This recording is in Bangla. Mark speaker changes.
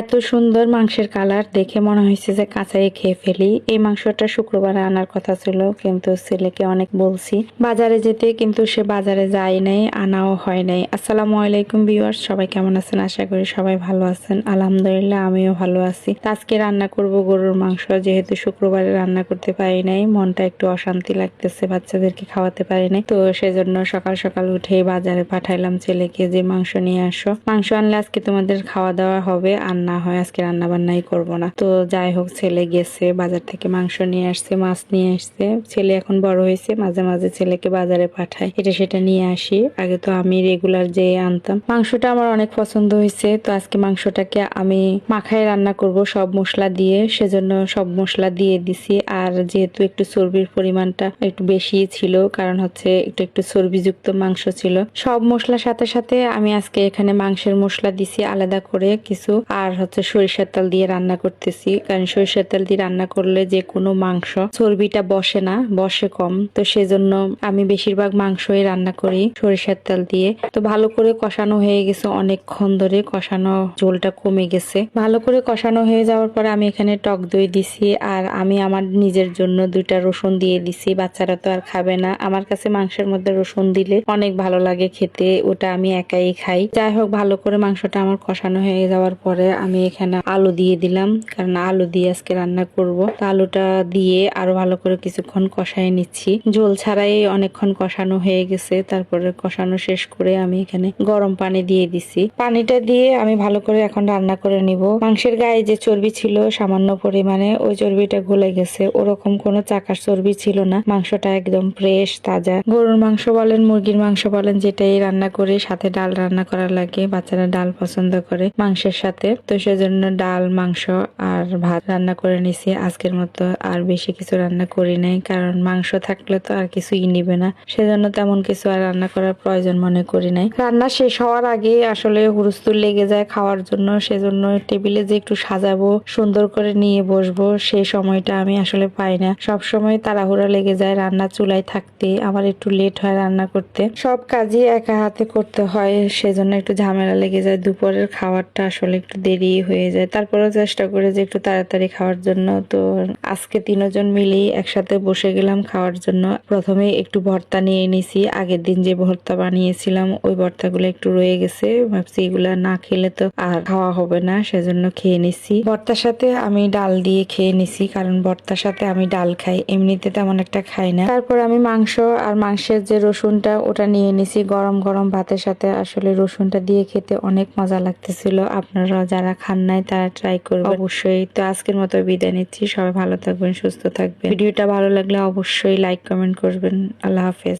Speaker 1: এত সুন্দর মাংসের কালার দেখে মনে হয়েছে যে কাঁচাই খেয়ে ফেলি। এই মাংসটা শুক্রবারে আনার কথা ছিল, কিন্তু ছেলেকে অনেক বলছি। বাজারে যেতে কিন্তু সে বাজারে যায় নাই, আনাও হয় নাই। আসসালামু আলাইকুম ভিউয়ার্স, সবাই কেমন আছেন? আশা করি সবাই ভালো আছেন। আলহামদুলিল্লাহ, আমিও ভালো আছি। আজকে রান্না করব গরুর মাংস, যেহেতু শুক্রবারে রান্না করতে পারি নাই, মনটা একটু অশান্তি লাগতেছে, বাচ্চাদেরকে খাওয়াতে পারি নাই। তো সেজন্য সকাল সকাল উঠে বাজারে পাঠাইলাম ছেলেকে যে মাংস নিয়ে আসো। মাংস আনলে আজকে তোমাদের খাওয়া দাওয়া হবে, আর না হয় আজকে রান্না বান্নাই করব না। তো যাই হোক, ছেলে গেছে, বাজার থেকে মাংস নিয়ে আসছে, মাছ নিয়ে আসছে। ছেলে এখন বড় হয়েছে, মাঝে মাঝে ছেলেকে বাজারে পাঠাই এটা সেটা নিয়ে আসি। আগে তো আমি রেগুলার যে আনতাম। মাংসটা আমার অনেক পছন্দ হয়েছে, তো আজকে মাংসটাকে আমি মাখায় রান্না করব সব মশলা দিয়ে। সেজন্য সব মশলা দিয়ে দিছি। আর যেহেতু একটু চর্বির পরিমাণটা একটু বেশি ছিল, কারণ হচ্ছে একটু একটু চর্বিযুক্ত মাংস ছিল। সব মশলার সাথে সাথে আমি আজকে এখানে মাংসের মশলা দিছি আলাদা করে কিছু। আর হচ্ছে সরিষার তেল দিয়ে রান্না করতেছি। কারণ সরিষার তেল দিয়ে রান্না করলে যে কোনো মাংস চর্বিটা বসে না, বসে কম। তো সেজন্য আমি বেশিরভাগ মাংসই রান্না করি সরিষার তেল দিয়ে। তো ভালো করে কষানো হয়ে গেছে অনেকক্ষণ ধরে। কষানো ঝোলটা কমে গেছে। ভালো করে কষানো হয়ে যাওয়ার পরে আমি এখানে টক দই দিছি আর আমি আমার নিজের জন্য দুইটা রসুন দিয়ে দিছি। বাচ্চারা তো আর খাবে না। আমার কাছে মাংসের মধ্যে রসুন দিলে অনেক ভালো লাগে খেতে। ওটা আমি একাই খাই। যাই হোক, ভালো করে মাংসটা আমার কষানো হয়ে যাওয়ার পরে আমি এখানে আলু দিয়ে দিলাম, কারণ আলু দিয়ে আজকে রান্না করব। আলুটা দিয়ে আরও ভালো করে কিছুক্ষণ কষাই নিচ্ছি। ঝোল ছাড়াই অনেকক্ষণ কষানো হয়ে গেছে, তারপরে কষানো শেষ করে আমি এখানে গরম পানি দিয়ে দিছি। পানিটা দিয়ে আমি ভালো করে এখন রান্না করে নিব। মাংসের গায়ে যে চর্বি ছিল সামান্য পরিমাণে, ওই চর্বিটা গলে গেছে। ওরকম কোনো চাকার চর্বি ছিল না। মাংসটা একদম ফ্রেশ তাজা। গরুর মাংস বলেন, মুরগির মাংস বলেন, যেটাই রান্না করে, সাথে ডাল রান্না করা লাগে, বাচ্চারা ডাল পছন্দ করে মাংসের সাথে। তো সেজন্য ডাল, মাংস আর ভাত রান্না করে নিছি। আজকের মতো আর বেশি কিছু রান্না করি নাই, কারণ মাংস থাকলে তো আর কিছুই নিবে না। সেজন্য তেমন কিছু আর রান্না করার প্রয়োজন মনে করি নাই। রান্না শেষ হওয়ার আগে আসলে হুরুস্তুর লেগে যায় খাওয়ার জন্য, সেজন্য টেবিলে যে একটু সাজাবো, সুন্দর করে নিয়ে বসবো সেই সময়টা আমি আসলে পাই না। সব সময় তাড়াহুড়া লেগে যায় রান্না চুলায় থাকতে, আমার একটু লেট হয় রান্না করতে। সব কাজই একা হাতে করতে হয়, সেজন্য একটু ঝামেলা লেগে যায়। দুপুরের খাবারটা আসলে একটু দেরি হয়ে যায়। তারপরেও চেষ্টা করে যে একটু তাড়াতাড়ি খাওয়ার জন্য। তো আজকে তিনজন মিলেই একসাথে বসে গেলাম খাওয়ার জন্য। প্রথমে একটু ভর্তা নিয়ে নিছি। আগের দিন যে ভর্তা বানিয়েছিলাম, ওই ভর্তাগুলো একটু রয়ে গেছে। ভাবছি এগুলা না খেলে তো আর খাওয়া হবে না, সেজন্য খেয়ে নিছি। ভর্তার সাথে আমি ডাল দিয়ে খেয়ে নিছি, কারণ ভর্তার সাথে আমি ডাল খাই। এমনিতে তেমন একটা খাই না। তারপর আমি মাংস আর মাংসের যে রসুনটা, ওটা নিয়ে নিছি। গরম গরম ভাতের সাথে আসলে রসুনটা দিয়ে খেতে অনেক মজা লাগতেছিল। আপনারা যারা খান নাই তারা ট্রাই করবে অবশ্যই। তো আজকের মতো বিদায় নিচ্ছি। সবাই ভালো থাকবেন সুস্থ থাকবেন। ভিডিওটা ভালো লাগলে অবশ্যই লাইক কমেন্ট করবেন। আল্লাহ হাফেজ।